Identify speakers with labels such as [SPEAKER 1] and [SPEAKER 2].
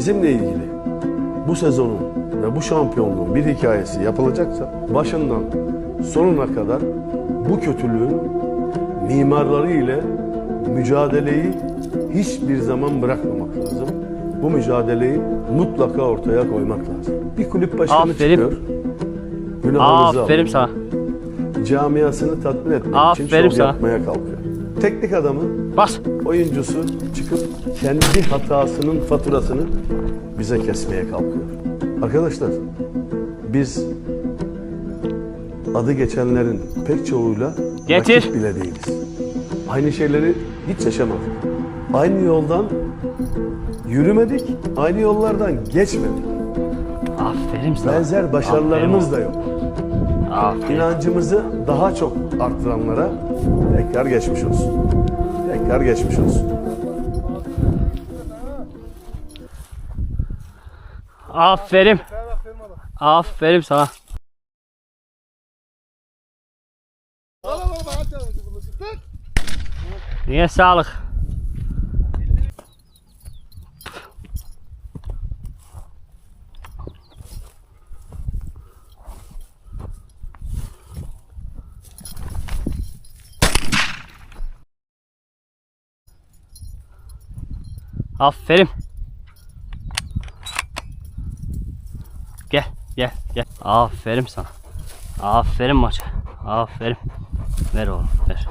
[SPEAKER 1] bizimle ilgili bu sezonun ve bu şampiyonluğun bir hikayesi yapılacaksa başından sonuna kadar bu kötülüğün mimarları ile mücadeleyi hiçbir zaman bırakmamak lazım. Bu mücadeleyi mutlaka ortaya koymak lazım. Bir kulüp başkanı
[SPEAKER 2] Aferin.
[SPEAKER 1] çıkıyor. Günahınızı
[SPEAKER 2] Aferin
[SPEAKER 1] alın.
[SPEAKER 2] sana.
[SPEAKER 1] Camiasını tatmin etmek için
[SPEAKER 2] Aferin
[SPEAKER 1] şov
[SPEAKER 2] sana.
[SPEAKER 1] yapmaya kalkıyor. Teknik adamı
[SPEAKER 2] Bas.
[SPEAKER 1] oyuncusu çıkıp kendi hatasının faturasını bize kesmeye kalkıyor. Arkadaşlar biz adı geçenlerin pek çoğuyla
[SPEAKER 2] Getir.
[SPEAKER 1] rakip bile değiliz. Aynı şeyleri hiç yaşamadık. Aynı yoldan yürümedik, aynı yollardan geçmedik.
[SPEAKER 2] Aferin sana.
[SPEAKER 1] Benzer başarılarımız da yok.
[SPEAKER 2] Aferin.
[SPEAKER 1] İnancımızı daha çok arttıranlara tekrar geçmiş olsun. Tekrar geçmiş olsun.
[SPEAKER 2] Aferin. Aferin sana. Niye sağlık? Aferin. Gel, gel, gel. Aferin sana. Aferin maça. Aferin. Ver oğlum, ver.